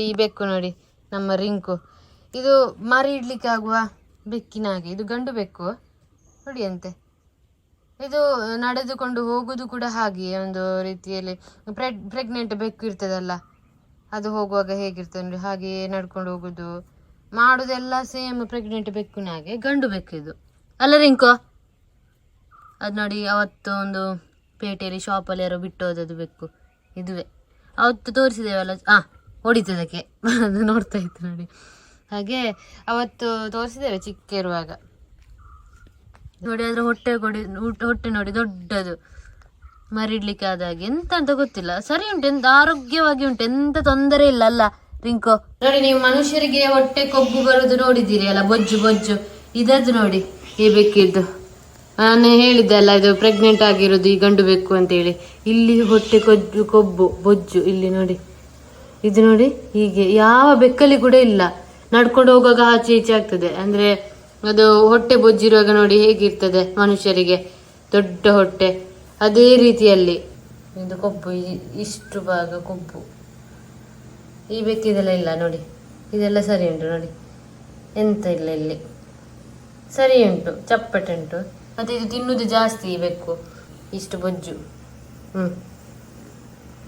ನೋಡಿ ಈ ಬೆಕ್ಕು ನೋಡಿ ನಮ್ಮ ರಿಂಕು. ಇದು ಮಾರಿ ಇಡ್ಲಿಕ್ಕೆ ಆಗುವ ಬೆಕ್ಕಿನ ಹಾಗೆ. ಇದು ಗಂಡು ಬೆಕ್ಕು. ನೋಡಿ ಅಂತೆ ಇದು ನಡೆದುಕೊಂಡು ಹೋಗುದು ಕೂಡ ಹಾಗೆ ಒಂದು ರೀತಿಯಲ್ಲಿ. ಪ್ರೆಗ್ನೆಂಟ್ ಬೆಕ್ಕು ಇರ್ತದಲ್ಲ, ಅದು ಹೋಗುವಾಗ ಹೇಗಿರ್ತದೆ ನೋಡಿ ಹಾಗೆ ನಡ್ಕೊಂಡು ಹೋಗುದು. ಮಾಡುದೆಲ್ಲ ಸೇಮ್ ಪ್ರೆಗ್ನೆಂಟ್ ಬೆಕ್ಕಿನ ಹಾಗೆ, ಗಂಡು ಬೆಕ್ಕು ಇದು. ಅಲ್ಲ ರಿಂಕು, ಅದು ನೋಡಿ ಅವತ್ತು ಒಂದು ಪೇಟೆಯಲ್ಲಿ ಶಾಪಲ್ಲಿ ಯಾರೋ ಬಿಟ್ಟು ಹೋದದ್ದು ಬೆಕ್ಕು. ಇದುವೇ. ಅವತ್ತು ತೋರಿಸಿದ್ದೇವಲ್ಲ ಹೊಡಿತದಕ್ಕೆ. ಅದು ನೋಡ್ತಾ ಇತ್ತು ನೋಡಿ. ಹಾಗೆ ಅವತ್ತು ತೋರಿಸಿದ್ದೇವೆ ಚಿಕ್ಕ ಇರುವಾಗ ನೋಡಿ, ಅದ್ರ ಹೊಟ್ಟೆ ಕೊಡಿ, ಹೊಟ್ಟೆ ನೋಡಿ ದೊಡ್ಡದು. ಮರಿಡ್ಲಿಕ್ಕೆ ಆದಾಗ. ಎಂತ ಅಂತ ಗೊತ್ತಿಲ್ಲ. ಸರಿ ಉಂಟು, ಎಂತ ಆರೋಗ್ಯವಾಗಿ ಉಂಟು, ಎಂತ ತೊಂದರೆ ಇಲ್ಲ ಅಲ್ಲ, ರಿಂಕೋ. ನೋಡಿ, ನೀವು ಮನುಷ್ಯರಿಗೆ ಹೊಟ್ಟೆ ಕೊಬ್ಬು ಬರುದು ನೋಡಿದ್ದೀರಿ ಅಲ್ಲ, ಬೊಜ್ಜು ಬೊಜ್ಜು. ಇದದ್ದು ನೋಡಿ, ಈ ಬೆಕ್ಕಿದ್ದು. ನಾನು ಹೇಳಿದ್ದೆ ಅಲ್ಲ, ಇದು ಪ್ರೆಗ್ನೆಂಟ್ ಆಗಿರೋದು, ಈ ಗಂಡು ಬೆಕ್ಕು ಅಂತೇಳಿ. ಇಲ್ಲಿ ಹೊಟ್ಟೆ ಕೊಜ್ಜು, ಕೊಬ್ಬು, ಬೊಜ್ಜು, ಇಲ್ಲಿ ನೋಡಿ. ಇದು ನೋಡಿ, ಹೀಗೆ ಯಾವ ಬೆಕ್ಕಲ್ಲಿ ಕೂಡ ಇಲ್ಲ. ನಡ್ಕೊಂಡು ಹೋಗುವಾಗ ಆಚೆ ಈಚೆ ಆಗ್ತದೆ. ಅಂದ್ರೆ ಅದು ಹೊಟ್ಟೆ ಬೊಜ್ಜಿರುವಾಗ ನೋಡಿ ಹೇಗಿರ್ತದೆ ಮನುಷ್ಯರಿಗೆ. ದೊಡ್ಡ ಹೊಟ್ಟೆ. ಅದೇ ರೀತಿಯಲ್ಲಿ. ಇದು ಕೊಬ್ಬು ಇಷ್ಟು ಭಾಗ ಕೊಬ್ಬು. ಈ ಬೆಕ್ಕಿದೆಲ್ಲ ಇಲ್ಲ ನೋಡಿ. ಇದೆಲ್ಲ ಸರಿ ಉಂಟು ನೋಡಿ. ಎಂತ ಇಲ್ಲ ಇಲ್ಲಿ. ಸರಿ ಉಂಟು, ಚಪ್ಪಟೆ ಉಂಟು. ಮತ್ತೆ ಇದು ತಿನ್ನುವುದು ಜಾಸ್ತಿ ಈ ಬೆಕ್ಕು. ಇಷ್ಟು ಬೊಜ್ಜು. ಹ್ಮ್.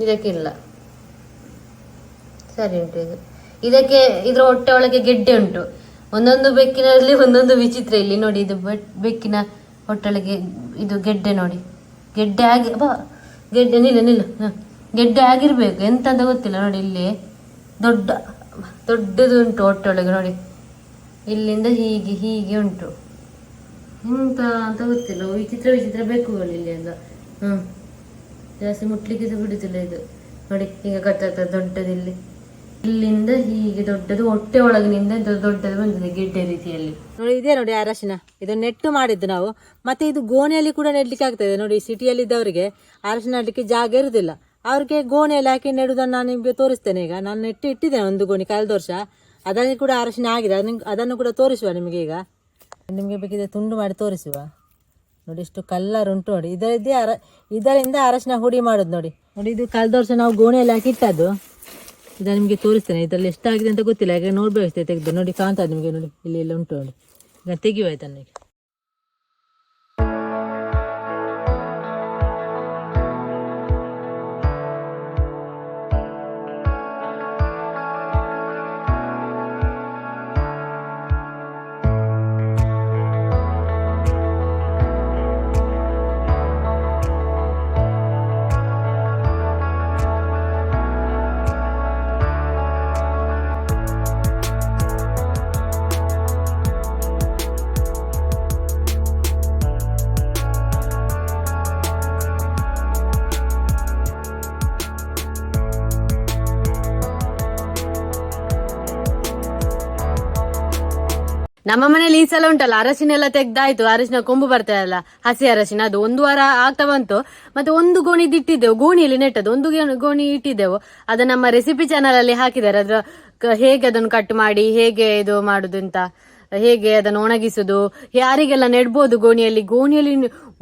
ಇದಕ್ಕಿಲ್ಲ. ಸರಿ ಉಂಟು ಇದು. ಇದಕ್ಕೆ ಇದರ ಹೊಟ್ಟೆ ಒಳಗೆ ಗೆಡ್ಡೆ ಉಂಟು. ಒಂದೊಂದು ಬೆಕ್ಕಿನಲ್ಲಿ ಒಂದೊಂದು ವಿಚಿತ್ರ ಇಲ್ಲಿ ನೋಡಿ, ಇದು ಬೆಕ್ಕಿನ ಹೊಟ್ಟೆಳಗೆ ಇದು ಗೆಡ್ಡೆ ನೋಡಿ. ಗೆಡ್ಡೆ ಆಗಿ ಬಾ ಗೆಡ್ಡೆ, ನಿಲ್ಲ ನಿಲ್ಲ. ಗೆಡ್ಡೆ ಆಗಿರ್ಬೇಕು ಎಂತ ಅಂತ ಗೊತ್ತಿಲ್ಲ ನೋಡಿ ಇಲ್ಲಿ. ದೊಡ್ಡ, ದೊಡ್ಡದು ಉಂಟು ಹೊಟ್ಟೆಯೊಳಗೆ ನೋಡಿ. ಇಲ್ಲಿಂದ ಹೀಗೆ ಹೀಗೆ ಉಂಟು. ಎಂತ ಅಂತ ಗೊತ್ತಿಲ್ಲ, ವಿಚಿತ್ರ ವಿಚಿತ್ರ ಬೆಕ್ಕುಗಳು ಇಲ್ಲಿ ಎಲ್ಲ. ಹ್ಞೂ ಜಾಸ್ತಿ ಮುಟ್ಲಿಕ್ಕೆ ಬಿಡುದಿಲ್ಲ ಇದು. ನೋಡಿ, ಈಗ ಕಟ್ಟಾಗ್ತದೆ ದೊಡ್ಡದಿಲ್ಲಿ. ಇಲ್ಲಿಂದ ಹೀಗೆ ದೊಡ್ಡದು, ಹೊಟ್ಟೆ ಒಳಗಿನಿಂದ ದೊಡ್ಡದು ಬಂದಿದೆ ಗೆಡ್ಡೆ ರೀತಿಯಲ್ಲಿ. ನೋಡಿ, ಇದೆ ನೋಡಿ ಅರಶಿನ. ಇದು ನೆಟ್ಟು ಮಾಡಿದ್ದು ನಾವು. ಮತ್ತೆ ಇದು ಗೋಣಿಯಲ್ಲಿ ಕೂಡ ನೆಡ್ಲಿಕ್ಕೆ ಆಗ್ತದೆ ನೋಡಿ ಸಿಟಿಯಲ್ಲಿ ಇದ್ದವರಿಗೆ ಅರಶಿನ ನೆಡ್ಲಿಕ್ಕೆ ಜಾಗ ಇರುವುದಿಲ್ಲ ಅವ್ರಿಗೆ ಗೋಣಿಯಲ್ಲಿ ಹಾಕಿ ನೆಡುವುದನ್ನು ನಾನು ನಿಮಗೆ ತೋರಿಸ್ತೇನೆ ಈಗ. ನಾನು ನೆಟ್ಟು ಇಟ್ಟಿದ್ದೇನೆ ಒಂದು ಗೋಣಿ ಕಳೆದ ವರ್ಷ. ಅದರಲ್ಲಿ ಕೂಡ ಅರಶಿನ ಆಗಿದೆ. ಅದನ್ನ- ಅದನ್ನು ಕೂಡ ತೋರಿಸುವ ನಿಮಗೆ ಈಗ. ನಿಮಗೆ ಬೇಕಿದ್ರೆ ತುಂಡು ಮಾಡಿ ತೋರಿಸುವ. ನೋಡಿ, ಇಷ್ಟು ಕಲ್ಲರ್ ಉಂಟು ನೋಡಿ. ಇದರದ್ದೇ ಅರ ಇದರಿಂದ ಅರಶಿನ ಹುಡಿ ಮಾಡೋದು ನೋಡಿ. ನೋಡಿ, ಇದು ಕಳೆದ ವರ್ಷ ನಾವು ಗೋಣಿಯಲ್ಲಿ ಹಾಕಿ ಇಟ್ಟದ್ದು. ಇದನ್ನು ನಿಮಗೆ ತೋರಿಸ್ತೇನೆ. ಇದರಲ್ಲಿ ಎಷ್ಟಾಗಿದೆ ಅಂತ ಗೊತ್ತಿಲ್ಲ. ಹಾಗೆ ನೋಡ್ಬೇಕು ತೆಗೆದು. ನೋಡಿ ಕಾಣ್ತದೆ ನಿಮಗೆ. ನೋಡಿ, ಇಲ್ಲಿ ಎಲ್ಲ ಉಂಟು ನೋಡಿ. ಈಗ ತೆಗಿಯುವ ಆಯ್ತು ಈಗ. ನಮ್ಮ ಮನೇಲಿ ಈ ಸಲ ಉಂಟಲ್ಲ ಅರಶಿನ ಎಲ್ಲ ತೆಗ್ದಾಯ್ತು, ಅರಶಿನ ಕೊಂಬು ಬರ್ತದಲ್ಲ ಹಸಿ ಅರಶಿನ, ಅದು ಒಂದು ವಾರ ಆಗ್ತಾ ಬಂತು ಮತ್ತೆ ಒಂದು ಗೋಣಿ ಇಟ್ಟಿದ್ದೆವು ಗೋಣಿಯಲ್ಲಿ ನೆಟ್ಟದ್ದು, ಒಂದು ಗೇಣು- ಇಟ್ಟಿದ್ದೆವು. ಅದು ನಮ್ಮ ರೆಸಿಪಿ ಚಾನಲ್ ಅಲ್ಲಿ ಹಾಕಿದ್ದಾರೆ, ಅದ್ರ ಹೇಗೆ ಅದನ್ನು ಕಟ್ ಮಾಡಿ, ಹೇಗೆ ಇದು ಮಾಡುದು ಅಂತ, ಹೇಗೆ ಅದನ್ನು ಒಣಗಿಸುದು, ಯಾರಿಗೆಲ್ಲ ನೆಡ್ಬೋದು ಗೋಣಿಯಲ್ಲಿ ಗೋಣಿಯಲ್ಲಿ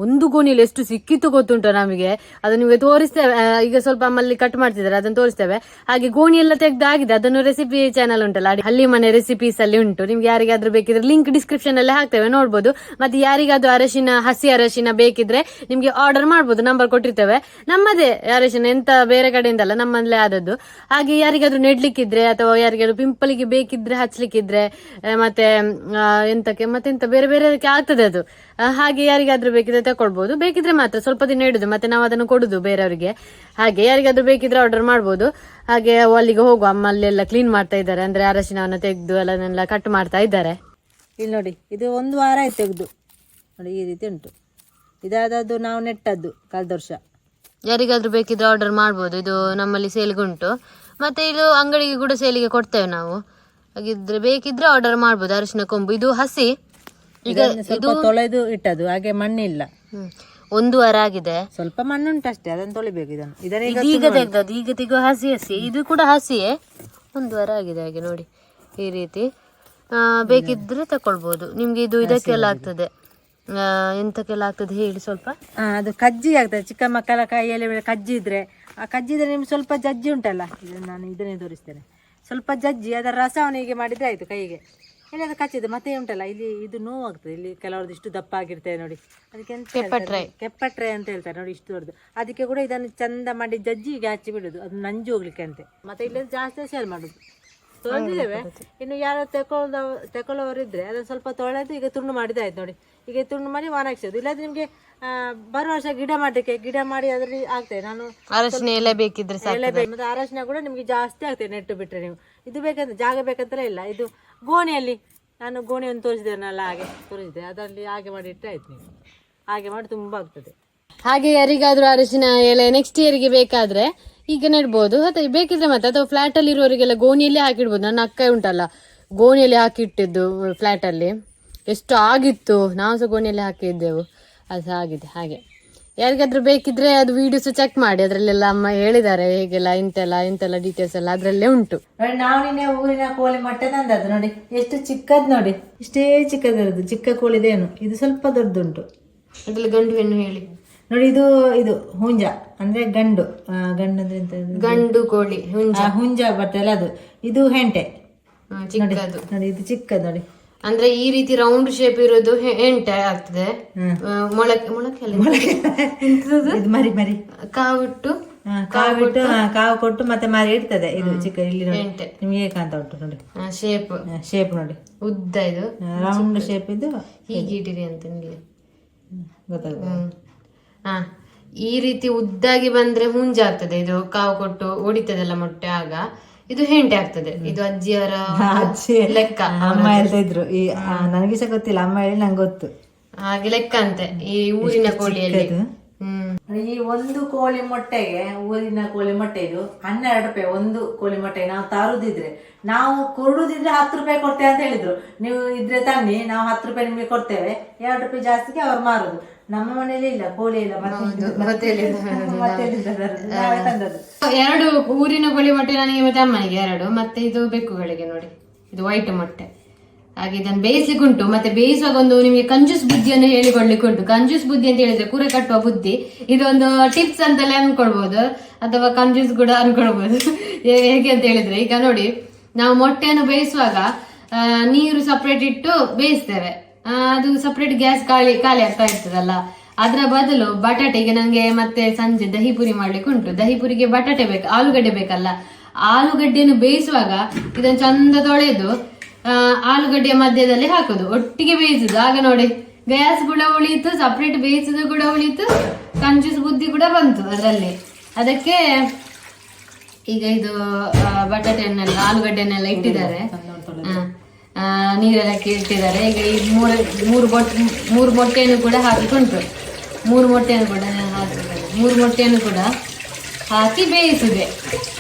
ಒಂದು ಗೋಣಿಯಲ್ಲಿ ಎಷ್ಟು ಸಿಕ್ಕಿತ್ತು ಗೊತ್ತುಂಟು ನಮಗೆ? ಅದು ನಿಮಗೆ ತೋರಿಸ್ತೇವೆ. ಈಗ ಸ್ವಲ್ಪ ಅಮ್ಮಲ್ಲಿ ಕಟ್ ಮಾಡ್ತಿದ್ದಾರೆ, ಅದನ್ನು ತೋರಿಸ್ತೇವೆ. ಹಾಗೆ ಗೋಣಿ ಎಲ್ಲ ತೆಗ್ದಾಗಿದೆ, ಅದನ್ನು ರೆಸಿಪಿ ಚಾನಲ್ ಉಂಟಲ್ಲ ಹಳ್ಳಿ ಮನೆ ರೆಸಿಪೀಸ್ ಅಲ್ಲಿ ಉಂಟು. ನಿಮ್ಗೆ ಯಾರಿಗಾದ್ರೂ ಬೇಕಿದ್ರೆ ಲಿಂಕ್ ಡಿಸ್ಕ್ರಿಪ್ಷನ್ ಅಲ್ಲಿ ಹಾಕ್ತೇವೆ, ನೋಡ್ಬೋದು. ಮತ್ತೆ ಯಾರಿಗಾದ್ರೂ ಅರಶಿನ, ಹಸಿ ಅರಶಿನ ಬೇಕಿದ್ರೆ ನಿಮ್ಗೆ ಆರ್ಡರ್ ಮಾಡ್ಬೋದು ನಂಬರ್ ಕೊಟ್ಟಿರ್ತೇವೆ. ನಮ್ಮದೇ ಅರಶಿನ, ಎಂತ ಬೇರೆ ಕಡೆಯಿಂದ ಅಲ್ಲ ನಮ್ಮಲ್ಲೇ ಆದದ್ದು. ಹಾಗೆ ಯಾರಿಗಾದ್ರೂ ನೆಡ್ಲಿಕ್ಕಿದ್ರೆ, ಅಥವಾ ಯಾರಿಗಾದ್ರೂ ಪಿಂಪಲಿಗೆ ಬೇಕಿದ್ರೆ ಹಚ್ಲಿಕ್ಕಿದ್ರೆ ಮತ್ತೆ ಎಂತಕ್ಕೆ ಮತ್ತೆ ಎಂತ ಬೇರೆ ಬೇರೆದಕ್ಕೆ ಆಗ್ತದೆ ಅದು. ಹಾಗೆ ಯಾರಿಗಾದ್ರೂ ಬೇಕಿದ್ರೆ ತಕೊಳ್ಬಹುದು ಬೇಕಿದ್ರೆ ಮಾತ್ರ ಸ್ವಲ್ಪ ದಿನ ಇಡುದು. ಮತ್ತೆ ನಾವು ಅದನ್ನು ಕೊಡುದು ಬೇರೆಯವರಿಗೆ. ಹಾಗೆ ಯಾರಿಗಾದ್ರೂ ಬೇಕಿದ್ರೆ ಆರ್ಡರ್ ಮಾಡ್ಬೋದು. ಹಾಗೆ ಅಲ್ಲಿಗೆ ಹೋಗುವ ಅಮ್ಮ ಅಲ್ಲೆಲ್ಲ ಕ್ಲೀನ್ ಮಾಡ್ತಾ ಇದ್ದಾರೆ. ಅಂದ್ರೆ ಅರಶಿನವನ್ನು ತೆಗೆದು ಎಲ್ಲನೆಲ್ಲ ಕಟ್ ಮಾಡ್ತಾ ಇದ್ದಾರೆ. ಇಲ್ಲಿ ನೋಡಿ ಇದು ಒಂದು ವಾರ ಆಯ್ತು ತೆಗೆದು. ನೋಡಿ ಈ ರೀತಿ ಉಂಟು. ಇದಾದದ್ದು ನಾವು ನೆಟ್ಟದ್ದು ಕಳೆದ ವರ್ಷ. ಯಾರಿಗಾದ್ರೂ ಬೇಕಿದ್ರೆ ಆರ್ಡರ್ ಮಾಡ್ಬೋದು. ಇದು ನಮ್ಮಲ್ಲಿ ಸೇಲ್ಗೆ ಉಂಟು ಮತ್ತೆ ಇದು ಅಂಗಡಿಗೆ ಕೂಡ ಸೇಲಿಗೆ ಕೊಡ್ತೇವೆ ನಾವು. ಹಾಗಿದ್ರೆ ಬೇಕಿದ್ರೆ ಆರ್ಡರ್ ಮಾಡ್ಬೋದು. ಅರಿಶಿನ ಕೊಂಬು. ಇದು ಹಸಿ. ಈಗ ಸ್ವಲ್ಪ ತೊಳೆದು ಇಟ್ಟದ್ದು ಹಾಗೆ ಮಣ್ಣಿಲ್ಲ. ಹ್ಮ್. ಒಂದು ವಾರ ಆಗಿದೆ. ಸ್ವಲ್ಪ ಮಣ್ಣುಂಟು ಅಷ್ಟೇ ಅದನ್ನು ತೊಳಿಬೇಕು ಇದನ್ನು. ಇದನ್ನ ಈಗ ಇದು ಈಗ ತೆಗ್ದದ್ದು ಈಗ ತೆಗುವ ಹಸಿ ಹಸಿ ಇದು ಕೂಡ ಹಸಿಯೇ. ಒಂದು ವಾರ ಆಗಿದೆ ಹಾಗೆ ನೋಡಿ ಈ ರೀತಿ. ಆ, ಬೇಕಿದ್ರೆ ತಕೊಳ್ಬೋದು. ನಿಮ್ಗೆ ಇದು ಇದಕ್ಕೆಲ್ಲ ಆಗ್ತದೆ. ಎಂತಕ್ಕೆಲ್ಲ ಆಗ್ತದೆ ಹೇಳಿ ಸ್ವಲ್ಪ. ಅದು ಕಜ್ಜಿ ಆಗ್ತದೆ ಚಿಕ್ಕ ಮಕ್ಕಳ ಕೈಯಲ್ಲಿ ಕಜ್ಜಿ ಇದ್ರೆ. ಆ ಕಜ್ಜಿ ಇದ್ರೆ ನಿಮ್ಗೆ ಸ್ವಲ್ಪ ಜಜ್ಜಿ ಉಂಟಲ್ಲ? ನಾನು ಇದನ್ನೇ ತೋರಿಸ್ತೇನೆ. ಸ್ವಲ್ಪ ಜಜ್ಜಿ ಅದರ ರಸವನ್ನು ಹೀಗೆ ಮಾಡಿದ್ರೆ ಆಯ್ತು ಕೈಗೆ. ಇಲ್ಲಿ ಅದು ಕಚ್ಚಿದೆ ಮತ್ತೆ ಉಂಟಲ್ಲ ಇಲ್ಲಿ ಇದು ನೋವಾಗ್ತದೆ ಇಲ್ಲಿ ಕೆಲವ್ರದ್ದು ಇಷ್ಟು ದಪ್ಪ ಆಗಿರ್ತದೆ ನೋಡಿ. ಅದಕ್ಕೆ ಎಂತ ಹೇಳ್ತಾರೆ? ಕೆಪ್ಪಟ್ರೆ ಅಂತ ಹೇಳ್ತಾರೆ ನೋಡಿ ಇಷ್ಟು ದೊಡ್ಡದು. ಅದಕ್ಕೆ ಕೂಡ ಇದನ್ನು ಚಂದ ಮಾಡಿ ಜಜ್ಜಿ ಹೀಗೆ ಹಚ್ಚಿ ಬಿಡುದು ಅದು ನಂಜು ಹೋಗ್ಲಿಕ್ಕೆ ಅಂತೆ. ಮತ್ತೆ ಇಲ್ಲಿ ಜಾಸ್ತಿ ಸೇಲ್ ಮಾಡುದು. ತೊಳೆದಿದ್ದೇವೆ. ಇನ್ನು ಯಾರು ತಗೊಳ್ದ ತಗೊಳ್ಳೋರಿದ್ರೆ ಅದನ್ನು ಸ್ವಲ್ಪ ತೊಳೆದು ಈಗ ತುಂಡು ಮಾಡಿದಾಯ್ತು ನೋಡಿ. ಈಗ ತುಂಡು ಮಾಡಿ ಒಣಗಿಸೋದು ಇಲ್ಲಾದ್ರೆ ನಿಮಗೆ ಬರುವ ವರ್ಷ ಗಿಡ ಮಾಡಲಿಕ್ಕೆ ಗಿಡ ಮಾಡಿ ಅದರಲ್ಲಿ ಆಗ್ತದೆ ನಾನು ಅರಶಿನ ಎಲೆ ಬೇಕಿದ್ರೆ ಸಾಕು. ಎಲೆ ಬೇಕು. ಮತ್ತೆ ಅರಶಿನ ಕೂಡ ನಿಮ್ಗೆ ಜಾಸ್ತಿ ಆಗ್ತದೆ ನೆಟ್ಟು ಬಿಟ್ರೆ ನೀವು. ಇದು ಬೇಕಂತ ಜಾಗ ಬೇಕಂತಲೇ ಇಲ್ಲ. ಇದು ಗೋಣಿಯಲ್ಲಿ ನಾನು ಗೋಣಿಯನ್ನು ತೋರಿಸಿದ್ದೇನಲ್ಲ ಹಾಗೆ ತೋರಿಸಿದೆ. ಅದರಲ್ಲಿ ಹಾಗೆ ಮಾಡಿ ಇಟ್ಟರೆ ಆಯ್ತು ಹಾಗೆ ಮಾಡಿ ತುಂಬ ಆಗ್ತದೆ. ಹಾಗೆ ಯಾರಿಗಾದರೂ ಅರಿಶಿನ ಎಲೆ ನೆಕ್ಸ್ಟ್ ಇಯರ್ಗೆ ಬೇಕಾದ್ರೆ ಈಗ ನೆಡ್ಬೋದು. ಅಥವಾ ಬೇಕಿದ್ರೆ ಮತ್ತೆ, ಅಥವಾ ಫ್ಲಾಟ್ ಅಲ್ಲಿ ಇರುವವರಿಗೆಲ್ಲ ಗೋಣಿಯಲ್ಲಿ ಹಾಕಿಡ್ಬೋದು. ನನ್ನ ಅಕ್ಕ ಉಂಟಲ್ಲ, ಗೋಣಿಯಲ್ಲಿ ಹಾಕಿಟ್ಟಿದ್ದು ಫ್ಲಾಟ್ ಅಲ್ಲಿ. ಎಷ್ಟು ಆಗಿತ್ತು ನಾವು ಸಹ ಗೋಣಿಯಲ್ಲಿ ಹಾಕಿದ್ದೆವು ಅದು ಸಹ ಆಗಿದೆ ಹಾಗೆ. ಯಾರಿಗಾದ್ರೂ ಬೇಕಿದ್ರೆ ಅದು ವಿಡಿಯೋಸ್ ಚೆಕ್ ಮಾಡಿ. ಅದರಲ್ಲೆಲ್ಲ ಅಮ್ಮ ಹೇಳಿದ್ದಾರೆ ಹೇಗೆಲ್ಲ ಇಂತೆಲ್ಲ ಇಂತೆಲ್ಲ ಡೀಟೇಲ್ಸ್ ಎಲ್ಲ ಅದರಲ್ಲೇ ಉಂಟು. ನೋಡಿ ನಾವು ನಿನ್ನೆ ಊರಿನ ಕೋಳಿ ಮೊಟ್ಟೆ ತಂದದ್ದು ನೋಡಿ. ಎಷ್ಟು ಚಿಕ್ಕದ್ ನೋಡಿ. ಇಷ್ಟೇ ಚಿಕ್ಕದಿರೋದು ಚಿಕ್ಕ ಕೋಳಿದೇನು. ಇದು ಸ್ವಲ್ಪ ದೊಡ್ಡದುಂಟು ಅದ್ರಲ್ಲಿ ಗಂಡು ಹೆಣ್ಣು ಹೇಳಿ. ನೋಡಿ ಇದು ಇದು ಹುಂಜ. ಅಂದ್ರೆ ಗಂಡು. ಆ, ಗಂಡು ಅಂದ್ರೆ ಎಂತ ಅದು? ಗಂಡು ಕೋಳಿ ಹುಂಜ. ಆ, ಹುಂಜ ಬರ್ತಲ್ಲ ಅದು. ಇದು ಹೆಂಟೆ. ಹ್ಮ್, ಚಿಕ್ಕದು. ನೋಡಿ ಇದು ಚಿಕ್ಕದು ನೋಡಿ. ಅಂದ್ರೆ ಈ ರೀತಿ ರೌಂಡ್ ಶೇಪ್ ಇರೋದು ಎಂಟೆ ಆಗ್ತದೆ. ಮೊಳಕೆ ಮೊಳಕೆ ಅಲ್ಲ ಮರಿ ಮರಿ. ಕಾವಿಟ್ಟು. ಕಾವಿಟ್ಟು. ಕಾವು ಕೊಟ್ಟು ಮತ್ತೆ ಮರಿ ಇಡ್ತದೆ. ಇದು ಚಿಕ್ಕ ಇಲ್ಲಿ ನೋಡಿ. ಎಂಟೆ. ನಿಮ್ಗೆ ಕಾಣ್ತಾ ಉಂಟು ನೋಡಿ. ಶೇಪ್ ಶೇಪ್ ನೋಡಿ. ಉದ್ದ ಇದು. ರೌಂಡ್ ಶೇಪ್ ಇದು. ಹೀಗೆ ಇಟ್ಟಿರಿ ಅಂತ ನಿಮಗೆ. ಗೊತ್ತಾಗ್ತದೆ. ಹ್ಮ್. ಹಾ ಈ ರೀತಿ ಉದ್ದಾಗಿ ಬಂದ್ರೆ ಹುಂಜಾಗ್ತದೆ ಇದು. ಕಾವು ಕೊಟ್ಟು ಹೊಡಿತದಲ್ಲ ಮೊಟ್ಟೆ ಆಗ. ಇದು ಹೆಂಟೆ ಆಗ್ತದೆ. ಇದು ಅಜ್ಜಿಯವರ ಅಜ್ಜಿ. ಲೆಕ್ಕ. ಅಮ್ಮ ಹೇಳ್ತಾ ಇದ್ರು ಈ ನನಗೆ ಸಹ ಗೊತ್ತಿಲ್ಲ. ಅಮ್ಮ ಹೇಳಿ ನಂಗೆ ಗೊತ್ತು. ಹಾಗೆ ಲೆಕ್ಕ ಅಂತೆ. ಈ ಊರಿನ ಕೋಳಿಯಲ್ಲಿ. ಈ ಒಂದು ಕೋಳಿ ಮೊಟ್ಟೆಗೆ ಊರಿನ ಕೋಳಿ ಮೊಟ್ಟೆ ಇದು ಹನ್ನೆರಡು ರೂಪಾಯಿ ಒಂದು ಕೋಳಿ ಮೊಟ್ಟೆ ನಾವು ತರುದಿದ್ರೆ. ನಾವು ಕೊಡುದಿದ್ರೆ ಹತ್ತು ರೂಪಾಯಿ ಕೊಡ್ತೇವೆ ಅಂತ ಹೇಳಿದ್ರು. ನೀವು ಇದ್ರೆ ತನ್ನಿ ನಾವು ಹತ್ತು ರೂಪಾಯಿ ನಿಮಗೆ ಕೊಡ್ತೇವೆ. ಎರಡು ರೂಪಾಯಿ ಜಾಸ್ತಿಗೆ ಅವ್ರು ಮಾರುದು. ನಮ್ಮ ಮನೇಲಿ ಇಲ್ಲ ಕೋಳಿ ಇಲ್ಲ ಎರಡು ಊರಿನ ಕೋಳಿ ಮೊಟ್ಟೆ ನನಗೆ ಮತ್ತೆ ಅಮ್ಮನಿಗೆ ಎರಡು. ಮತ್ತೆ ಇದು ಬೆಕ್ಕುಗಳಿಗೆ ನೋಡಿ. ಇದು ವೈಟ್ ಮೊಟ್ಟೆ. ಹಾಗೆ ಇದನ್ನು ಬೇಯಿಸ್ಲಿಕ್ಕೆ ಉಂಟು ಮತ್ತೆ ಬೇಯಿಸುವಾಗ ಒಂದು ನಿಮಗೆ ಕಂಜೂಸ್ ಬುದ್ಧಿಯನ್ನು ಹೇಳಿಕೊಡ್ಲಿಕ್ಕೆ ಉಂಟು. ಕಂಜೂಸ್ ಬುದ್ಧಿ ಅಂತ ಹೇಳಿದ್ರೆ ಕೂರೆ ಕಟ್ಟುವ ಬುದ್ಧಿ. ಇದೊಂದು ಟಿಪ್ಸ್ ಅಂತಲೇ ಅನ್ಕೊಳ್ಬಹುದು ಅಥವಾ ಕಂಜೂಸ್ ಕೂಡ ಅನ್ಕೊಳ್ಬಹುದು ಹೇಗೆ ಅಂತ ಹೇಳಿದ್ರೆ ಈಗ ನೋಡಿ ನಾವು ಮೊಟ್ಟೆಯನ್ನು ಬೇಯಿಸುವಾಗ ನೀರು ಸಪ್ರೇಟ್ ಇಟ್ಟು ಬೇಯಿಸ್ತೇವೆ. ಅದು ಸಪ್ರೇಟ್ ಗ್ಯಾಸ್ ಖಾಲಿ ಖಾಲಿ ಆಗ್ತಾ ಇರ್ತದಲ್ಲ. ಅದರ ಬದಲು ಬಟಾಟೆಗೆ ನನಗೆ ನಂಗೆ ಮತ್ತೆ ಸಂಜೆ ದಹಿ ಪುರಿ ಮಾಡ್ಲಿಕ್ಕೆ ಉಂಟು. ದಹಿ ಪುರಿಗೆ ಬಟಾಟೆ ಬೇಕು ಆಲೂಗಡ್ಡೆ ಬೇಕಲ್ಲ. ಆಲೂಗಡ್ಡೆಯನ್ನು ಬೇಯಿಸುವಾಗ ಇದನ್ನು ಚಂದ ತೊಳೆದು ಆಲೂಗಡ್ಡೆಯ ಮಧ್ಯದಲ್ಲಿ ಹಾಕೋದು. ಒಟ್ಟಿಗೆ ಬೇಯಿಸುದು. ಆಗ ನೋಡಿ ಗ್ಯಾಸ್ ಕೂಡ ಉಳಿಯಿತು ಸಪ್ರೇಟ್ ಬೇಯಿಸುದು ಕೂಡ ಉಳಿಯಿತು ಕಂಜೂಸ್ ಬುದ್ಧಿ ಕೂಡ ಬಂತು ಅದರಲ್ಲಿ. ಅದಕ್ಕೆ ಈಗ ಇದು ಬಟಾಟೆಯನ್ನೆಲ್ಲ ಆಲೂಗಡ್ಡೆಯನ್ನೆಲ್ಲ ಇಟ್ಟಿದ್ದಾರೆ. ನೀರೆಲ್ಲ ಇಟ್ಟಿದ್ದಾರೆ ಈಗ ಈ ಮೂರು ಮೂರು ಮೊಟ್ಟೆ ಮೂರು ಮೊಟ್ಟೆಯನ್ನು ಕೂಡ ಹಾಕಿಕೊಂಡು ಮೂರು ಮೊಟ್ಟೆಯನ್ನು ಕೂಡ ಹಾಕಿದ್ದಾರೆ ಮೂರು ಮೊಟ್ಟೆಯನ್ನು ಕೂಡ ಹಾಕಿ ಬೇಯಿಸಿದೆ.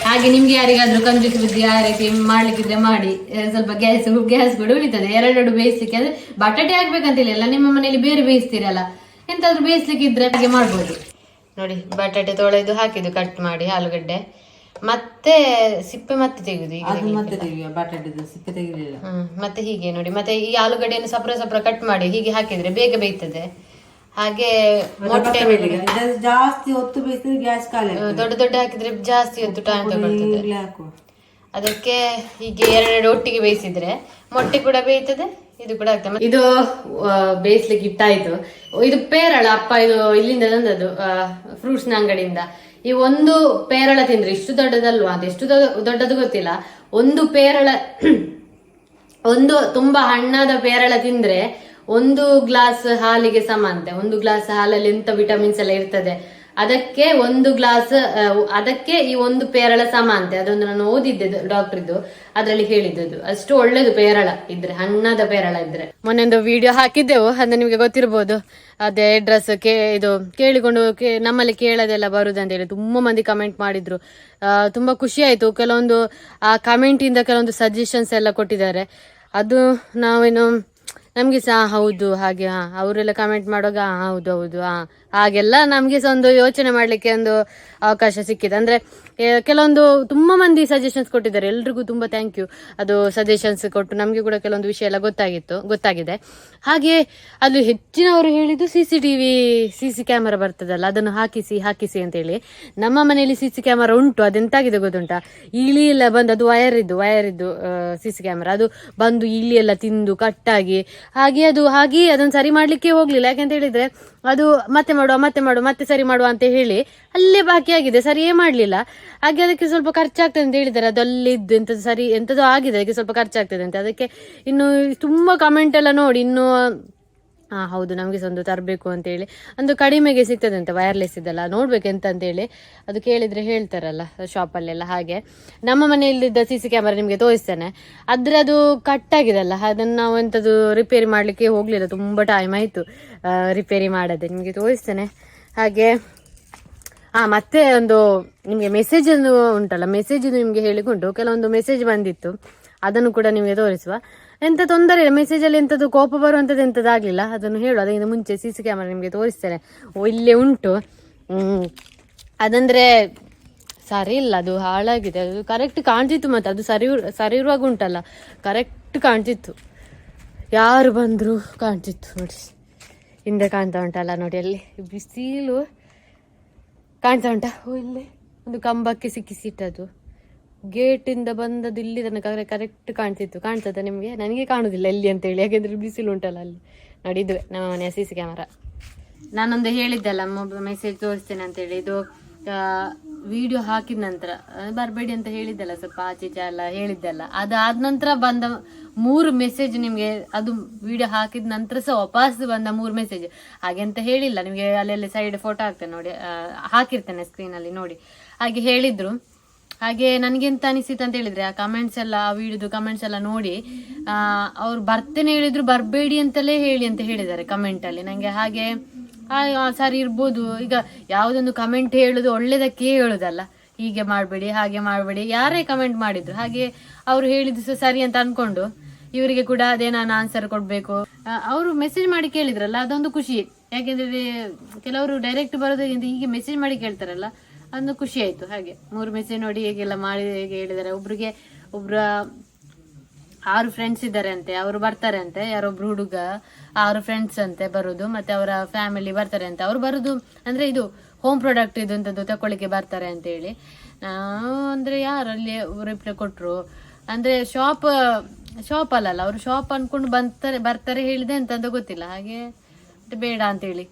ಹಾಗೆ ನಿಮ್ಗೆ ಯಾರಿಗಾದ್ರೂ ಕಂಜೂಸ್ ಬುದ್ಧಿ ಆ ರೀತಿ ಮಾಡ್ಲಿಕ್ಕಿದ್ರೆ ಮಾಡಿ. ಸ್ವಲ್ಪ ಗ್ಯಾಸ್ ಗ್ಯಾಸ್ ಕೂಡ ಉಳಿತದೆ. ಎರಡೆರಡು ಬೇಯಿಸಲಿಕ್ಕೆ ಅಂದ್ರೆ ಬಟಾಟೆ ಹಾಕ್ಬೇಕಂತಿಲ್ಲ. ಎಲ್ಲ ನಿಮ್ಮ ಮನೆಯಲ್ಲಿ ಬೇರೆ ಬೇಯಿಸ್ತೀರಲ್ಲ. ಎಂತಾದ್ರೂ ಬೇಯಿಸ್ಲಿಕ್ಕಿದ್ರೆ ಹಾಗೆ ಮಾಡ್ಬೋದು. ನೋಡಿ, ಬಟಾಟೆ ತೊಳೆದು ಹಾಕಿದ್ದು ಕಟ್ ಮಾಡಿ, ಆಲೂಗಡ್ಡೆ. ಮತ್ತೆ ಸಿಪ್ಪೆ ಮತ್ತೆ ತೆಗೆದು ಈಗ ಅದು ಮತ್ತೆ ತೆಗಿಯುವ ಬಟಾಟೆದು ಸಿಪ್ಪೆ ಹ್ಮ್ ಮತ್ತೆ ಹೀಗೆ ನೋಡಿ ಮತ್ತೆ ಈ ಆಲೂಗಡ್ಡೆಯನ್ನು ಸಪ್ರ ಸಪ್ರ ಕಟ್ ಮಾಡಿ ಹೀಗೆ ಹಾಕಿದ್ರೆ ಬೇಗ ಬೇಯ್ತದೆ. ಹಾಗೆ ಮೊಟ್ಟೆ ಇದು ಜಾಸ್ತಿ ಹೊತ್ತು ಬೇಯಿಸಿದ್ರೆ ಗ್ಯಾಸ್ ಖಾಲಿ. ದೊಡ್ಡ ದೊಡ್ಡ ಹಾಕಿದ್ರೆ ಜಾಸ್ತಿ ಹೊತ್ತು ಟೈಮ್ ತಗೊಳ್ತದೆ ಹಾಕುವ. ಅದಕ್ಕೆ ಹೀಗೆ ಎರಡೆರಡು ಒಟ್ಟಿಗೆ ಬೇಯಿಸಿದ್ರೆ ಮೊಟ್ಟೆ ಕೂಡ ಬೇಯ್ತದೆ ಇದು ಕೂಡ ಆಗ್ತದೆ. ಮತ್ತೆ ಇದು ಆ, ಬೇಯಿಸ್ಲಿಕ್ಕೆ ಇಟ್ಟಾಯ್ತು. ಇದು ಪೇರಳ ಅಪ್ಪ ಇದು ಇಲ್ಲಿಂದ ತಂದದ್ದು ಫ್ರೂಟ್ಸ್ನ ಅಂಗಡಿಯಿಂದ. ಈ ಒಂದು ಪೇರಳ ತಿಂದ್ರೆ ಇಷ್ಟು ದೊಡ್ಡದಲ್ವಾ? ಅದು ದೊಡ್ಡ- ದೊಡ್ಡದು ಗೊತ್ತಿಲ್ಲ. ಒಂದು ಪೇರಳ, ಒಂದು ತುಂಬಾ ಹಣ್ಣಾದ ಪೇರಳ ತಿಂದ್ರೆ ಒಂದು ಗ್ಲಾಸ್ ಹಾಲಿಗೆ ಅಂತೆ. ಒಂದು ಗ್ಲಾಸ್ ಹಾಲಲ್ಲಿ ಎಂತ ವಿಟಮಿನ್ಸ್ ಎಲ್ಲ ಇರ್ತದೆ? ಅದಕ್ಕೆ ಒಂದು ಗ್ಲಾಸ್ ಅದಕ್ಕೆ ಈ ಒಂದು ಪೇರಳ ಅಂತೆ. ಅದೊಂದು ನಾನು ಓದಿದ್ದೆ ಡಾಕ್ಟರ್ದು ಅದರಲ್ಲಿ ಹೇಳಿದ್ದದು ಅಷ್ಟು ಒಳ್ಳೇದು ಪೇರಳ ಇದ್ರೆ, ಹಣ್ಣಾದ ಪೇರಳ ಇದ್ರೆ. ಮೊನ್ನೆ ಒಂದು ವಿಡಿಯೋ ಹಾಕಿದ್ದೆವು. ಅದು ನಿಮಗೆ ಗೊತ್ತಿರ್ಬೋದು. ಅದೇ ಅಡ್ರೆಸ್ ಕೇ ಇದು ಕೇಳಿಕೊಂಡು ಕೇ- ನಮ್ಮಲ್ಲಿ ಕೇಳೋದೆಲ್ಲ ಬರುದು ಅಂತ ಹೇಳಿ ತುಂಬಾ ಮಂದಿ ಕಮೆಂಟ್ ಮಾಡಿದ್ರು. ತುಂಬಾ ಖುಷಿ ಆಯ್ತು. ಕೆಲವೊಂದು, ಆ ಇಂದ ಕೆಲವೊಂದು ಸಜೆಷನ್ಸ್ ಎಲ್ಲ ಕೊಟ್ಟಿದ್ದಾರೆ. ಅದು ನಾವೇನು ನಮಗೆ ಸಹ ಹೌದು, ಹಾಗೆ, ಹಾ, ಅವರೆಲ್ಲ ಕಮೆಂಟ್ ಮಾಡುವಾಗ ಹೌದು ಹೌದು, ಹಾ ಹಾಗೆಲ್ಲ ನಮಗೆ ಸಹ ಒಂದು ಯೋಚನೆ ಮಾಡಲಿಕ್ಕೆ ಒಂದು ಅವಕಾಶ ಸಿಕ್ಕಿದೆ. ಅಂದರೆ ಕೆಲವೊಂದು ತುಂಬ ಮಂದಿ ಸಜೆಷನ್ಸ್ ಕೊಟ್ಟಿದ್ದಾರೆ. ಎಲ್ರಿಗೂ ತುಂಬ ಥ್ಯಾಂಕ್ ಯು ಅದು ಸಜೆಷನ್ಸ್ ಕೊಟ್ಟು ನಮಗೆ ಕೂಡ ಕೆಲವೊಂದು ವಿಷಯ ಎಲ್ಲ ಗೊತ್ತಾಗಿತ್ತು, ಗೊತ್ತಾಗಿದೆ. ಹಾಗೆ ಅಲ್ಲಿ ಹೆಚ್ಚಿನವರು ಹೇಳಿದ್ದು C C T V C C camera ಬರ್ತದಲ್ಲ, ಅದನ್ನು ಹಾಕಿಸಿ ಹಾಕಿಸಿ ಅಂತೇಳಿ ನಮ್ಮ ಮನೆಯಲ್ಲಿ ಸಿ ಸಿ ಕ್ಯಾಮರಾ ಉಂಟು, ಅದೆಂತಾಗಿದೆ ಗೊತ್ತುಂಟಾ? ಇಲಿ ಎಲ್ಲ ಬಂದು, ಅದು ವಯರ್ ಇದ್ದು ವಯರ್ ಇದ್ದು ಸಿ ಸಿ ಕ್ಯಾಮರಾ ಅದು ಬಂದು ಇಲಿ ಎಲ್ಲ ತಿಂದು ಕಟ್ಟಾಗಿ ಹಾಗೆ ಅದು ಹಾಗೆ ಅದನ್ನು ಸರಿ ಮಾಡಲಿಕ್ಕೆ ಹೋಗಲಿಲ್ಲ. ಯಾಕೆಂತ ಹೇಳಿದ್ರೆ, ಅದು ಮತ್ತೆ ಮಾಡುವ, ಮತ್ತೆ ಮಾಡುವ, ಮತ್ತೆ ಸರಿ ಮಾಡುವ ಅಂತ ಹೇಳಿ ಅಲ್ಲೇ ಬಾಕಿ ಆಗಿದೆ. ಸರಿಯೇ ಮಾಡಲಿಲ್ಲ. ಹಾಗೆ ಅದಕ್ಕೆ ಸ್ವಲ್ಪ ಖರ್ಚಾಗ್ತದೆ ಅಂತ ಹೇಳಿದ್ದಾರೆ. ಅದು ಅಲ್ಲಿ ಇದ್ದು ಸರಿ ಎಂಥದ್ದು ಆಗಿದೆ, ಅದಕ್ಕೆ ಸ್ವಲ್ಪ ಖರ್ಚಾಗ್ತದೆ ಅಂತ. ಅದಕ್ಕೆ ಇನ್ನು ತುಂಬ ಕಮೆಂಟ್ ಎಲ್ಲ ನೋಡಿ, ಇನ್ನು ಹಾ ಹೌದು, ನಮಗೆ ಸಹ ಒಂದು ತರಬೇಕು ಅಂತೇಳಿ ಒಂದು ಕಡಿಮೆಗೆ ಸಿಗ್ತದೆ ಅಂತ ವೈರ್ಲೆಸ್ ಇದೆಲ್ಲ. ನೋಡ್ಬೇಕು ಎಂತ ಅಂತೇಳಿ ಅದು ಕೇಳಿದ್ರೆ ಹೇಳ್ತಾರಲ್ಲ ಶಾಪಲ್ಲೆಲ್ಲ ಹಾಗೆ. ನಮ್ಮ ಮನೆಯಲ್ಲಿದ್ದ ಸಿ ಸಿ ಕ್ಯಾಮರಾ ನಿಮಗೆ ತೋರಿಸ್ತೇನೆ. ಆದರೆ ಅದು ಕಟ್ ಆಗಿದೆಲ್ಲ, ಅದನ್ನು ನಾವು ಎಂಥದ್ದು ರಿಪೇರಿ ಮಾಡಲಿಕ್ಕೆ ಹೋಗಲಿಲ್ಲ. ತುಂಬ ಟೈಮ್ ಆಯಿತು ರಿಪೇರಿ ಮಾಡದೆ. ನಿಮಗೆ ತೋರಿಸ್ತೇನೆ. ಹಾಗೆ ಹಾ ಮತ್ತೆ ಒಂದು ನಿಮಗೆ ಮೆಸೇಜ್ ಒಂದು ಉಂಟಲ್ಲ ಮೆಸೇಜ್ ನಿಮಗೆ ಹೇಳಿಕೊಂಡು, ಕೆಲವೊಂದು ಮೆಸೇಜ್ ಬಂದಿತ್ತು. ಅದನ್ನು ಕೂಡ ನಿಮಗೆ ತೋರಿಸುವ. ಎಂತ ತೊಂದರೆ ಇಲ್ಲ ಮೆಸೇಜ್ ಅಲ್ಲಿ ಎಂಥದ್ದು ಕೋಪ ಬರುವಂಥದ್ದು ಎಂಥದ್ದು ಆಗಲಿಲ್ಲ ಅದನ್ನು ಹೇಳು ಅದಕ್ಕಿಂತ ಮುಂಚೆ ಸಿ ಸಿ ಕ್ಯಾಮರಾ ನಿಮಗೆ ತೋರಿಸ್ತೇನೆ. ಇಲ್ಲೇ ಉಂಟು. ಅದಂದ್ರೆ ಸರಿ ಇಲ್ಲ, ಅದು ಹಾಳಾಗಿದೆ. ಅದು ಕರೆಕ್ಟ್ ಕಾಣ್ತಿತ್ತು ಮತ್ತೆ, ಅದು ಸರಿ ಸರಿ ಇರುವಾಗ ಉಂಟಲ್ಲ. ಕರೆಕ್ಟ್ ಕಾಣ್ತಿತ್ತು. ಯಾರು ಬಂದರೂ ಕಾಣ್ತಿತ್ತು ನೋಡಿ. ಹಿಂದೆ ಕಾಣ್ತಾ ಉಂಟಲ್ಲ ನೋಡಿ, ಅಲ್ಲಿ ಬಿಸಿಲು ಕಾಣ್ತಾ ಉಂಟಾ? ಓ, ಇಲ್ಲಿ. ಒಂದು ಕಂಬಕ್ಕೆ ಸಿಕ್ಕಿಸಿಟ್ಟದು ಗೇಟಿಂದ ಬಂದದ್ದು ಇಲ್ಲಿ ತನಕ ಕರೆಕ್ಟ್ ಕಾಣ್ತಿತ್ತು. ಕಾಣ್ತದೆ ನಿಮಗೆ? ನನಗೆ ಕಾಣುದಿಲ್ಲ ಎಲ್ಲಿ ಅಂತ ಹೇಳಿ. ಯಾಕೆಂದ್ರೆ ಬಿಸಿಲು ಉಂಟಲ್ಲ ಅಲ್ಲಿ. ನೋಡಿ ನಮ್ಮ ಮನೆಯ ಸಿ ಸಿ ಕ್ಯಾಮರಾ ನಾನೊಂದು ಹೇಳಿದ್ದಲ್ಲ ಮೆಸೇಜ್ ತೋರಿಸ್ತೇನೆ ಅಂತೇಳಿ ಇದು ವಿಡಿಯೋ ಹಾಕಿದ ನಂತರ ಬರಬೇಡಿ ಅಂತ ಹೇಳಿದ್ದಲ್ಲ, ಸ್ವಲ್ಪ ಆಚೆ ಎಲ್ಲ ಹೇಳಿದ್ದಲ್ಲ ಅದಾದ ನಂತರ ಬಂದ ಮೂರು ಮೆಸೇಜ್ ನಿಮಗೆ ಅದು ವಿಡಿಯೋ ಹಾಕಿದ ನಂತರ ಸಹ ವಾಪಸ್ ಬಂದ ಮೂರು ಮೆಸೇಜ್ ಹಾಗೆ ಅಂತ ಹೇಳಿಲ್ಲ. ನಿಮಗೆ ಅಲ್ಲೆಲ್ಲ ಸೈಡ್ ಫೋಟೋ ಹಾಕ್ತೇನೆ ನೋಡಿ ಹಾಕಿರ್ತೇನೆ ಸ್ಕ್ರೀನಲ್ಲಿ ನೋಡಿ. ಹಾಗೆ ಹೇಳಿದ್ರು. ಹಾಗೆ ನನಗೆ ಎಂತ ಅನಿಸಿತು ಅಂತ ಹೇಳಿದ್ರೆ, ಆ ಕಮೆಂಟ್ಸ್ ಎಲ್ಲ, ಆ ವಿಡಿಯೋದು ಕಮೆಂಟ್ಸ್ ಎಲ್ಲ ನೋಡಿ ಅವ್ರು ಬರ್ತೇನೆ ಹೇಳಿದ್ರು, ಬರಬೇಡಿ ಅಂತಲೇ ಹೇಳಿ ಅಂತ ಹೇಳಿದ್ದಾರೆ ಕಮೆಂಟ್ ಅಲ್ಲಿ. ನಂಗೆ ಹಾಗೆ ಸರಿ ಇರ್ಬೋದು. ಈಗ ಯಾವುದೊಂದು ಕಮೆಂಟ್ ಹೇಳುದು ಒಳ್ಳೇದಕ್ಕೆ ಹೇಳುದಲ್ಲ. ಹೀಗೆ ಮಾಡಬೇಡಿ, ಹಾಗೆ ಮಾಡಬೇಡಿ. ಯಾರೇ ಕಮೆಂಟ್ ಮಾಡಿದ್ರು, ಹಾಗೆ ಅವರು ಹೇಳಿದ್ದು ಸರಿ ಅಂತ ಅನ್ಕೊಂಡು, ಇವರಿಗೆ ಕೂಡ ಅದೇ ನಾನು ಆನ್ಸರ್ ಕೊಡಬೇಕು. ಅವರು ಮೆಸೇಜ್ ಮಾಡಿ ಕೇಳಿದ್ರಲ್ಲ, ಅದೊಂದು ಖುಷಿ. ಯಾಕೆಂದ್ರೆ, ಕೆಲವರು ಡೈರೆಕ್ಟ್ ಬರೋದಕ್ಕಿಂತ ಹೀಗೆ ಮೆಸೇಜ್ ಮಾಡಿ ಕೇಳ್ತಾರಲ್ಲ ಅದೊಂದು ಖುಷಿ ಆಯ್ತು, ಹಾಗೆ. ಮೂರು ಮೆಸೇಜ್ ನೋಡಿ ಹೇಗೆಲ್ಲ ಮಾಡಿ ಹೇಗೆ ಹೇಳಿದ್ದಾರೆ ಒಬ್ರಿಗೆ, ಒಬ್ರ ಆರು ಫ್ರೆಂಡ್ಸ್ ಇದ್ದಾರೆ ಅಂತೆ ಅವರು ಬರ್ತಾರೆ ಅಂತೆ ಯಾರೊಬ್ರು ಹುಡುಗ ಆರು ಫ್ರೆಂಡ್ಸ್ ಅಂತೆ ಬರೋದು, ಮತ್ತೆ ಅವರ ಫ್ಯಾಮಿಲಿ ಬರ್ತಾರೆ ಅಂತೆ. ಅವ್ರು ಬರೋದು ಅಂದ್ರೆ ಇದು ಹೋಮ್ ಪ್ರಾಡಕ್ಟ್ ಇದು ಅಂತದ್ದು ತಕೊಳ್ಳಿಕ್ಕೆ ಬರ್ತಾರೆ ಅಂತ ಹೇಳಿ. ನಾವು ಅಂದ್ರೆ ಯಾರು ಅಲ್ಲಿ ರಿಪ್ಲೈ ಕೊಟ್ಟರು ಅಂದ್ರೆ ಶಾಪ್ ಶಾಪ್ ಅಲ್ಲಲ್ಲ, ಅವರು ಶಾಪ್ ಅನ್ಕೊಂಡು ಬಂತಾರೆ, ಬರ್ತಾರೆ ಹೇಳಿದೆ ಅಂತ ಅಂತ ಗೊತ್ತಿಲ್ಲ. ಹಾಗೆ ಬೇಡ ಅಂತ ಹೇಳಿ,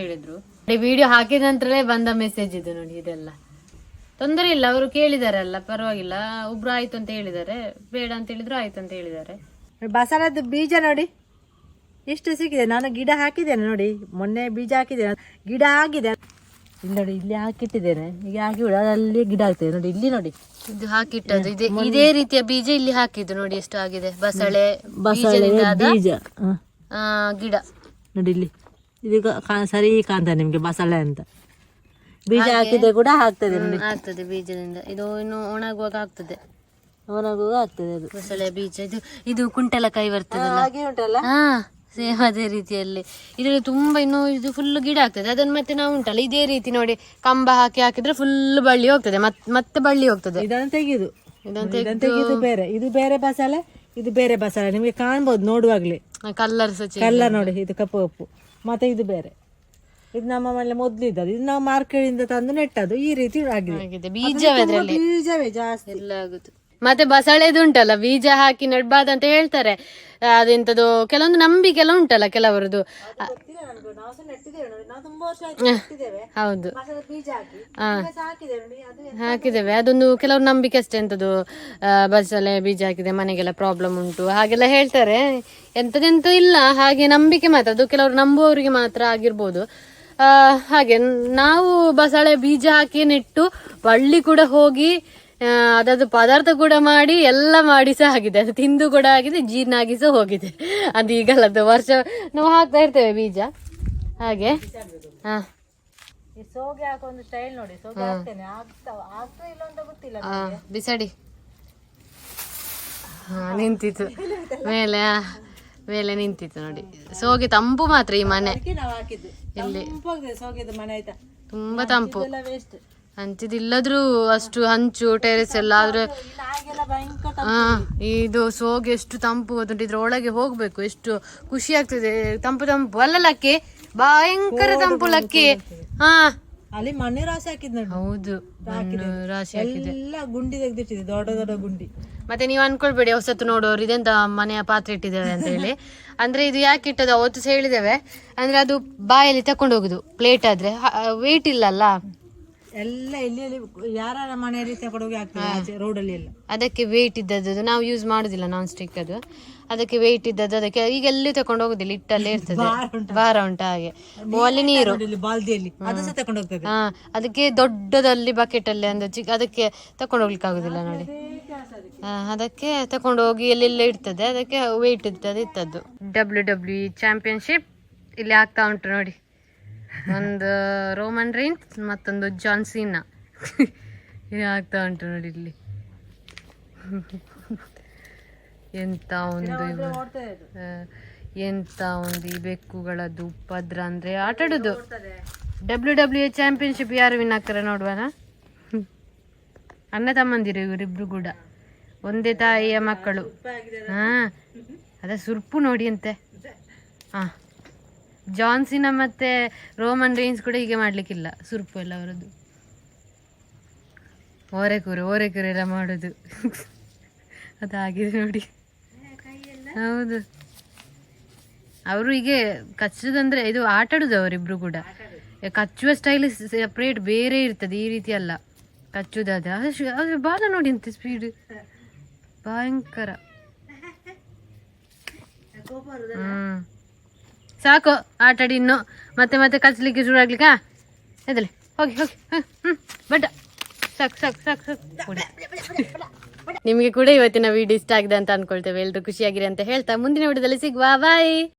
ಹೇಳಿದ್ರು. ವಿಡಿಯೋ ಹಾಕಿದ ನಂತರಲೇ ಬಂದ ಮೆಸೇಜ್ ಇದು ನೋಡಿ ಇದೆಲ್ಲ. ತೊಂದರೆ ಇಲ್ಲ ಅವರು ಕೇಳಿದಾರಲ್ಲ ಪರವಾಗಿಲ್ಲ. ಒಬ್ರು ಆಯ್ತು ಅಂತ ಹೇಳಿದ್ದಾರೆ ಬೇಡ ಅಂತ ಹೇಳಿದ್ರು ಆಯ್ತು ಅಂತ ಹೇಳಿದ್ದಾರೆ ಬಸಳದ ಬೀಜ ನೋಡಿ. ಎಷ್ಟು ಸಿಕ್ಕಿದೆ? ನಾನು ಗಿಡ ಹಾಕಿದ್ದೇನೆ ನೋಡಿ. ಮೊನ್ನೆ ಬೀಜ ಹಾಕಿದ್ದೇನೆ. ಗಿಡ ಆಗಿದೆ. ಇಲ್ಲಿ ನೋಡಿ ಇಲ್ಲಿ ಹಾಕಿಟ್ಟಿದ್ದೇನೆ. ಈಗ ಹಾಕಿ ಬಿಡು ಅಲ್ಲಿ ಗಿಡ ಆಗ್ತದೆ. ನೋಡಿ ಇಲ್ಲಿ ನೋಡಿ. ಇದು ಹಾಕಿಟ್ಟದ್ದು. ಇದೆ ಇದೇ ರೀತಿಯ ಬೀಜ ಇಲ್ಲಿ ಹಾಕಿದ್ದು ನೋಡಿ ಎಷ್ಟು ಆಗಿದೆ. ಬಸಳೆ ಬಸಳೆ ಬೀಜ. ಗಿಡ. ನೋಡಿ ಇಲ್ಲಿ. ಇದು ಸರಿ ಕಾಣ್ತದೆ ನಿಮ್ಗೆ ಬಸಳೆ ಅಂತ. ಬೀಜ ಹಾಕಿದ್ರೆ ಕೂಡ ಆಗ್ತದೆ ನೋಡಿ ಆಗ್ತದೆ ಬೀಜದಿಂದ. ಇದು ಇನ್ನು ಒಣಗುವಾಗ ಆಗ್ತದೆ. ಒಣಗುವಾಗ ಆಗ್ತದೆ ಅದು. ಬಸಳೆ ಬೀಜ ಇದು ಇದು ಕುಂಟಲಕಾಯಿ ಬರ್ತದೆ ಹಾಗೆ ಉಂಟಲ್ಲ? ಹಾ ಸೇಮ್ ಅದೇ ರೀತಿಯಲ್ಲಿ. ಇದರಲ್ಲಿ ತುಂಬಾ ಇನ್ನು ಇದು ಫುಲ್ ಗಿಡ ಆಗ್ತದೆ. ಅದನ್ನ ಮತ್ತೆ ನಾವು ಉಂಟಲ್ಲ ಇದೇ ರೀತಿ ನೋಡಿ ಕಂಬ ಹಾಕಿ ಹಾಕಿದ್ರೆ ಫುಲ್ ಬಳ್ಳಿ ಹೋಗ್ತದೆ. ಮತ್ತೆ ಮತ್ತೆ ಬಳ್ಳಿ ಹೋಗ್ತದೆ. ಇದನ್ನು ತೆಗೆದು. ಇದನ್ನ ಇದನ್ನು ತೆಗೆದು. ಬೇರೆ. ಇದು ಬೇರೆ ಬಸಳೆ ಇದು ಬೇರೆ ಬಸಳೆ ನಿಮಗೆ ಕಾಣ್ಬೋದು ನೋಡುವಾಗ್ಲೇ. ಕಲ್ಲರ್ ಸಚಿ ಕಲ್ಲರ್ ನೋಡಿ ಇದು ಕಪ್ಪು ಕಪ್ಪು. ಮತ್ತೆ ಇದು ಬೇರೆ. ಇದು ನಮ್ಮ ಮನೆ ಮೊದ್ಲು ಇದ್ದದ್ದು. ಇದು ನಾವು ಮಾರ್ಕೆಟಿಂದ ತಂದು ನೆಟ್ಟದು ಈ ರೀತಿ ಆಗಿದೆ. ಬೀಜವೇ ಜಾಸ್ತಿ. ಎಲ್ಲ ಆಗುದು. ಮತ್ತೆ ಬಸಳೆದು ಉಂಟಲ್ಲ ಬೀಜ ಹಾಕಿ ನೆಡ್ಬಾರ್ದು ಅಂತ ಹೇಳ್ತಾರೆ. ಅದೆಂತದು ಕೆಲವೊಂದು ನಂಬಿಕೆ ಎಲ್ಲ ಉಂಟಲ್ಲ ಕೆಲವರದು ಆ, ನಾವು ಸಹ ನೆಟ್ಟಿದ್ದೇವೆ ತುಂಬಾ ವರ್ಷ ಆಯ್ತು ನೆಟ್ಟಿದ್ದೇವೆ. ಹೌದು. ಹಾಕಿದ್ದೇವೆ ಅದು ಹಾಕಿದ್ದೇವೆ. ಅದೊಂದು ಕೆಲವರು ನಂಬಿಕೆ ಅಷ್ಟೇ ಎಂತದು ಬಸಳೆ ಬೀಜ ಹಾಕಿದೆ ಮನೆಗೆಲ್ಲ ಪ್ರಾಬ್ಲಮ್ ಉಂಟು. ಹಾಗೆಲ್ಲ ಹೇಳ್ತಾರೆ. ಎಂತದೆಂತ ಇಲ್ಲ. ಹಾಗೆ ನಂಬಿಕೆ ಮಾತ್ರ. ಅದು ಕೆಲವರು ನಂಬುವವರಿಗೆ ಮಾತ್ರ ಆಗಿರ್ಬೋದು. ಹಾಗೆ ನಾವು ಬಸಳೆ ಬೀಜ ಹಾಕಿ ನೆಟ್ಟು ಬಳ್ಳಿ ಕೂಡ ಹೋಗಿ ಆ, ಅದರದ್ದು ಪದಾರ್ಥ ಕೂಡ ಮಾಡಿ ಎಲ್ಲ ಮಾಡಿ ಸಹ ಆಗಿದೆ. ಅದು ತಿಂದು ಕೂಡ ಆಗಿದೆ ಜೀರ್ಣ ಆಗಿ ಸಹ ಹೋಗಿದೆ. ಅದು ಈಗಲದ್ದು ವರ್ಷ ನಾವು ಹಾಕ್ತಾ ಇರ್ತೇವೆ ಬೀಜ. ಹಾಗೆ. ಹಾ. ಸೋಗೆ ಹಾಕೋ ಒಂದು ಸ್ಟೈಲ್ ನೋಡಿ ಸೋಗೆ ಹಾಕ್ತೇನೆ. ಆಗ್ತಾ ಆಗ್ತಾ ಇಲ್ಲ ಅಂತ ಗೊತ್ತಿಲ್ಲ ಬಿಸಾಡಿ. ಹಾ ನಿಂತಿತ್ತು. ಮೇಲೆ. ಮೇಲೆ ನಿಂತಿತ್ತು ನೋಡಿ. ಸೋಗೆ ತಂಪು ಮಾತ್ರ ಈ ಮನೆ. ಇಲ್ಲಿ. ತುಂಬಾ ತಂಪು. ಎಲ್ಲ ಇಲ್ಲದ್ರೂ ಅಂತಿದಿಲ್ಲದ್ರೂ ಅಷ್ಟು ಹಂಚು ಟೆರೆಸ್ ಎಲ್ಲ ಆದ್ರೆ ಹಾ ಇದು ಸೋಗೆ ಎಷ್ಟು ತಂಪು ಗೊತ್ತುಂಟು ಇದ್ರ ಒಳಗೆ ಹೋಗ್ಬೇಕು ಎಷ್ಟು ಖುಷಿ ಆಗ್ತದೆ. ತಂಪು ತಂಪು ಅಲ್ಲ ಲಕ್ಕಿ? ಭಯಂಕರ ತಂಪು ಲಕ್ಕಿ. ಹಾ ಅಲ್ಲಿ ಮಣ್ಣು ರಾಶಿ ಹಾಕಿದ್ ಹೌದು ರಾಶಿ ಹಾಕಿದೆ. ಎಲ್ಲ ಗುಂಡಿ ತೆಗೆದಿಟ್ಟಿದೆ ದೊಡ್ಡ ದೊಡ್ಡ ಗುಂಡಿ. ಮತ್ತೆ ನೀವು ಅನ್ಕೊಳ್ಬೇಡಿ ಹೊಸತ್ತು ನೋಡೋರು ಇದೆಂತ ಮನೆಯ ಪಾತ್ರೆ ಇಟ್ಟಿದ್ದೇವೆ ಅಂತ ಹೇಳಿ. ಅಂದ್ರೆ ಇದು ಯಾಕೆ ಇಟ್ಟದ ಅವತ್ತು ಹೇಳಿದ್ದೇವೆ. ಅಂದ್ರೆ ಅದು ಬಾಯಲ್ಲಿ ತಕೊಂಡು ಹೋಗುದು ಪ್ಲೇಟ್ ಆದ್ರೆ. ವೇಟ್ ಇಲ್ಲಲ್ಲ. ಎಲ್ಲ ಇಲ್ಲಿ ಯಾರ ಮನೆಯಲ್ಲಿ ತಗೊಂಡೋಗಿ ಹಾಕ್ತಾರೆ ಆಚೆ ರೋಡಲ್ಲಿ ಎಲ್ಲ ಅದಕ್ಕೆ ವೇಟ್ ಇದ್ದದ್ದು ನಾವು ಯೂಸ್ ಮಾಡುದಿಲ್ಲ ನಾನ್ ಸ್ಟಿಕ್ ಅದು. ಅದಕ್ಕೆ ವೇಟ್ ಇದ್ದದ್ದು ಅದಕ್ಕೆ. ಈಗ ಎಲ್ಲಿ ತಕೊಂಡು ಹೋಗುದಿಲ್ಲ ಇಟ್ಟಲ್ಲೇ ಇರ್ತದೆ. ಭಾರ ಉಂಟು? ಹಾಗೆ. ಅಲ್ಲಿ ನೀರು. ಬಾಲ್ದಿಯಲ್ಲಿ. ಅದು ಸಹ ತಗೊಂಡು ಹೋಗ್ತದೆ ಹಾ ಅದಕ್ಕೆ ದೊಡ್ಡದಲ್ಲಿ ಬಕೆಟ್ ಅಲ್ಲಿ ಅಂದ್ರೆ ಚಿಕ್ಕ ಅದಕ್ಕೆ ತಕೊಂಡು ಹೋಗ್ಲಿಕ್ಕೆ ಆಗುದಿಲ್ಲ ನೋಡಿ. ಅದಕ್ಕೆ ತಕೊಂಡು ಹೋಗಿ ಎಲ್ಲೆಲ್ಲ ಇರ್ತದೆ. ಅದಕ್ಕೆ ವೇಟ್ ಇರ್ತದೆ ಇತ್ತದ್ದು ಡಬ್ಲ್ಯೂ ಡಬ್ಲ್ಯೂ ಚಾಂಪಿಯನ್ಶಿಪ್ ಇಲ್ಲಿ ಆಗ್ತಾ ಉಂಟು ನೋಡಿ. ಒಂದು ರೋಮನ್ ರೈನ್ಸ್ ಮತ್ತೊಂದು ಜಾನ್ಸಿನ ಆಗ್ತಾ ಉಂಟು ನೋಡಿ ಇಲ್ಲಿ. ಎಂತ ಒಂದು ಎಂತ ಒಂದು ಈ ಬೆಕ್ಕುಗಳದ್ದು ಉಪದ್ರ ಅಂದ್ರೆ ಆಟ ಆಡುದು ಡಬ್ಲ್ಯೂ ಡಬ್ಲ್ಯೂ ಚಾಂಪಿಯನ್ಶಿಪ್ ಯಾರು ವಿನ್ ಆಗ್ತಾರೆ ನೋಡುವನ? ಅಣ್ಣ ತಮ್ಮಂದಿರು ಇವರಿಬ್ರು ಕೂಡ. ಒಂದೇ ತಾಯಿಯ ಮಕ್ಕಳು. ಹಾ ಅದ ಸುರ್ಪು ನೋಡಿ ಅಂತೆ. ಹಾ ಜಾನ್ಸಿನ ಮತ್ತೆ ರೋಮನ್ ರೇಂಜ್ ಕೂಡ ಹೀಗೆ ಮಾಡ್ಲಿಕ್ಕಿಲ್ಲ. ಸುರ್ಪು ಎಲ್ಲ ಅವರದ್ದು. ಓರೆಕೂರು ಓರೆಕೂರು ಎಲ್ಲ ಮಾಡುದು. ಅದಾಗಿದೆ ನೋಡಿ. ಹೌದು. ಅವರು ಹೀಗೆ ಕಚ್ಚದಂದ್ರೆ ಇದು ಆಟ ಆಡುದು ಅವರಿಬ್ರು ಕೂಡ. ಕಚ್ಚುವ ಸ್ಟೈಲ್ ಸೆಪ್ರೇಟ್ ಬೇರೆ ಇರ್ತದೆ ಈ ರೀತಿ ಅಲ್ಲ. ಕಚ್ಚುದಾದ ಅದು ಬಾಲ ನೋಡಿ ಅಂತ ಸ್ಪೀಡ್ ಭಯಂಕರ. ಹ್ಮ್. ಸಾಕು ಆಟಾಡಿ ಇನ್ನು. ಮತ್ತೆ ಮತ್ತೆ ಕಲಿಸ್ಲಿಕ್ಕೆ ಶುರು ಆಗ್ಲಿಕ್ಕ? ಹೋಗಿ ಹೋಗಿ. ಹ್ಮ್. ಬಟ್ ಸಾಕು ಸಾಕು ಸಾಕು ಸಾಕು. ನಿಮಗೆ ಕೂಡ ಇವತ್ತಿನ ವಿಡಿಯೋ ಇಷ್ಟ ಆಗಿದೆ ಅಂತ ಅನ್ಕೊಳ್ತೇವೆ. ಎಲ್ರು ಖುಷಿಯಾಗಿರಿ ಅಂತ ಹೇಳ್ತಾ ಮುಂದಿನ ವಿಡಿಯೋದಲ್ಲಿ ಸಿಗುವ. ಬಾಯ್